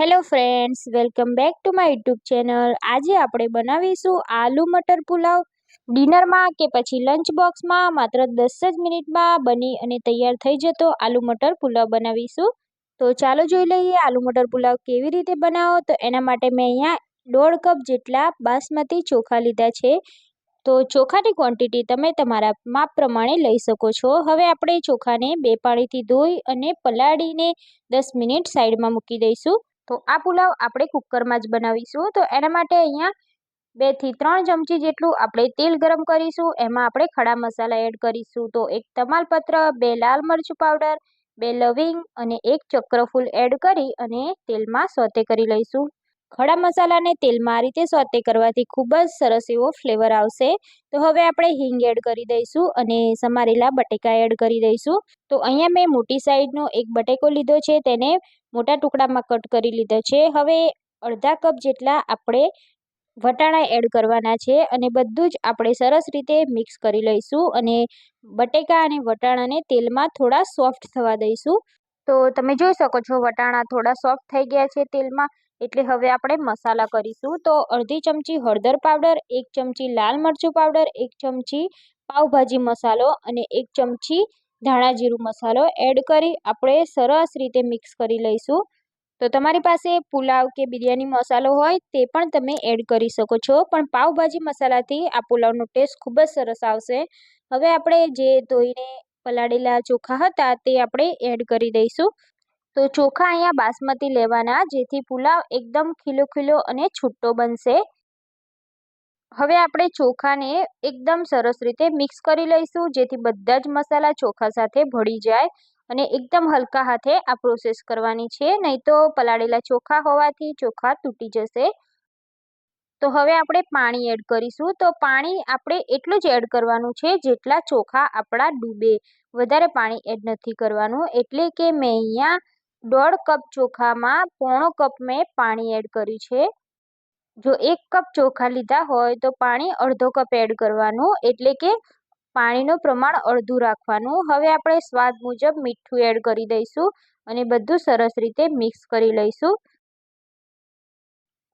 Hello friends welcome back to my YouTube channel આજે આપણે બનાવીશું આલુ મટર પુલાવ. ડિનરમાં કે પછી લંચ બોક્સમાં માત્ર દસ જ મિનિટમાં બની અને તૈયાર થઈ જતો આલુ મટર પુલાવ બનાવીશું. તો ચાલો જોઈ લઈએ આલુ મટર પુલાવ કેવી રીતે બનાવો. તો એના માટે મેં અહીંયા દોઢ કપ જેટલા બાસમતી ચોખા લીધા છે. તો ચોખાની ક્વોન્ટિટી તમે તમારા માપ પ્રમાણે લઈ શકો છો. હવે આપણે ચોખાને બે પાણીથી ધોઈ અને પલાળીને દસ મિનિટ સાઈડમાં મૂકી દઈશું. તો આ પુલાવ આપણે કુકરમાં જ બનાવીશું. તો એના માટે અહીંયા બેથી ત્રણ ચમચી જેટલું આપણે તેલ ગરમ કરીશું. એમાં આપણે ખડા મસાલા એડ કરીશું. તો એક તમાલપત્ર, બે લાલ મરચું પાવડર, બે લવિંગ અને એક ચક્રફૂલ એડ કરી અને તેલમાં સોતે કરી લઈશું. ખડા મસાલાને તેલમાં આ રીતે સોતે કરવાથી ખૂબ જ સરસ એવો ફ્લેવર આવશે. તો હવે આપણે હિંગ એડ કરી દઈશું અને સમારેલા બટેકા એડ કરી દઈશું. તો અહીંયા મેં મોટી સાઈઝનો એક બટેકો લીધો છે. તેને મોટા ટુકડામાં કટ કરી લીધો છે. હવે અડધા કપ જેટલા આપણે વટાણા એડ કરવાના છે અને બધું જ આપણે સરસ રીતે મિક્સ કરી લઈશું અને બટેકા અને વટાણાને તેલમાં થોડા સોફ્ટ થવા દઈશું. તો તમે જોઈ શકો છો વટાણા થોડા સોફ્ટ થઈ ગયા છે તેલમાં, એટલે હવે આપણે મસાલા કરીશું. તો અડધી ચમચી હળદર પાવડર, એક ચમચી લાલ મરચું પાવડર, એક ચમચી પાવભાજી મસાલો અને એક ચમચી ધાણા જીરું મસાલો એડ કરી આપણે સરસ રીતે મિક્સ કરી લઈશું. તો તમારી પાસે પુલાવ કે બિરયાની મસાલો હોય તે પણ તમે એડ કરી શકો છો. પણ પાવભાજી મસાલાથી આ પુલાવનો ટેસ્ટ ખૂબ જ સરસ આવશે. હવે આપણે જે ધોઈને પલાળેલા ચોખા હતા તે આપણે એડ કરી દઈશું. તો ચોખા અહીંયા બાસમતી લેવાના, જેથી પુલાવ એકદમ ખીલો ખીલો અને છૂટો બનશે. હવે આપણે ચોખાને એકદમ સરસ રીતે મિક્સ કરી લઈશું, જેથી બધા જ મસાલા ચોખા સાથે ભળી જાય અને એકદમ હલકા હાથે આ પ્રોસેસ કરવાની છે. નહીં તો પલાળેલા ચોખા હોવાથી ચોખા તૂટી જશે. તો હવે આપણે પાણી એડ કરીશું. તો પાણી આપણે એટલું જ એડ કરવાનું છે જેટલા ચોખા આપણા ડૂબે. વધારે પાણી એડ નથી કરવાનું. એટલે કે મેં અહીંયા દોઢ કપ ચોખામાં પોણો કપ મેં પાણી એડ કર્યું છે. જો એક કપ ચોખા લીધા હોય તો પાણી અડધો કપ એડ કરવાનું, એટલે કે પાણીનું પ્રમાણ અડધું રાખવાનું. હવે આપણે સ્વાદ મુજબ મીઠું એડ કરી દઈશું અને બધું સરસ રીતે મિક્સ કરી લઈશું.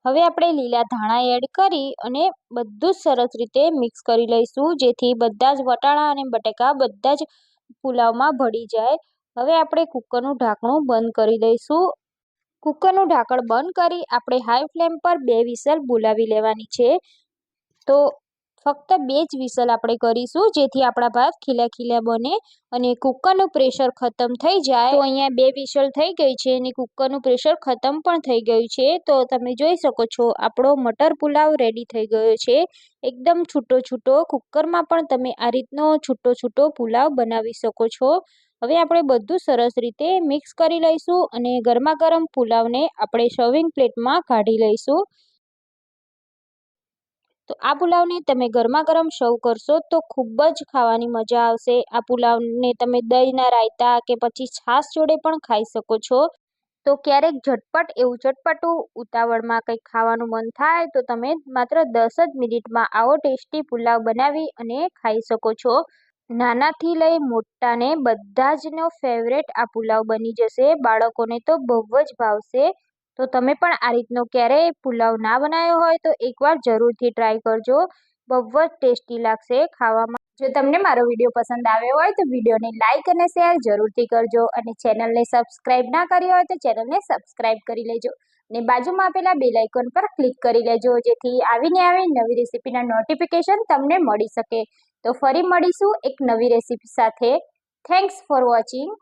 હવે આપણે લીલા ધાણા એડ કરી અને બધું જ સરસ રીતે મિક્સ કરી લઈશું, જેથી બધા જ વટાણા અને બટેકા બધા જ પુલાવમાં ભળી જાય. હવે આપણે કુકરનું ઢાંકણું બંધ કરી દઈશું. કુકરનું ઢાંકણ બંધ કરી આપણે હાઈ ફ્લેમ પર બે વિસલ બોલાવી લેવાની છે. તો ફક્ત બે જ વિસલ આપણે કરીશું, જેથી આપણા ભાત ખીલા ખીલા બને અને કુકરનું પ્રેશર ખતમ થઈ જાય. તો અહીંયા બે વિસલ થઈ ગઈ છે અને કુકરનું પ્રેશર ખતમ પણ થઈ ગયું છે. તો તમે જોઈ શકો છો, આપણો મટર પુલાવ રેડી થઈ ગયો છે. એકદમ છૂટો છૂટો કુકરમાં પણ તમે આ રીતનો છૂટો છૂટો પુલાવ બનાવી શકો છો. હવે આપણે બધું સરસ રીતે મિક્સ કરી લઈશું અને ગરમા ગરમ પુલાવને આપણે સર્વિંગ પ્લેટમાં કાઢી લઈશું. તો આ પુલાવને તમે ગરમા ગરમ સર્વ કરશો તો ખૂબ જ ખાવાની મજા આવશે. આ પુલાવને તમે દહીંના રાયતા કે પછી છાશ જોડે પણ ખાઈ શકો છો. તો ક્યારેક ઝટપટ એવું ચટપટું ઉતાવળમાં કંઈક ખાવાનું મન થાય તો તમે માત્ર દસ જ મિનિટમાં આવો ટેસ્ટી પુલાવ બનાવી અને ખાઈ શકો છો. નાનાથી લઈ મોટાને બધા જનો ફેવરેટ આ પુલાવ બની જશે. બાળકોને તો બહુ જ ભાવશે. તો તમે પણ આ રીતનો ક્યારેય પુલાવ ના બનાવ્યો હોય તો એકવાર જરૂરથી ટ્રાય કરજો. બહુ જ ટેસ્ટી લાગશે ખાવામાં. જો તમને મારો વીડિયો પસંદ આવ્યો હોય તો વિડીયોને લાઇક અને શેર જરૂરથી કરજો અને ચેનલને સબસ્ક્રાઈબ ના કરી હોય તો ચેનલને સબસ્ક્રાઈબ કરી લેજો. અને બાજુમાં આપેલા બેલ આઇકોન પર ક્લિક કરી લેજો, જેથી આવીને આવી નવી રેસીપીના નોટિફિકેશન તમને મળી શકે. તો ફરી મળીશું એક નવી રેસીપી સાથે. Thanks for watching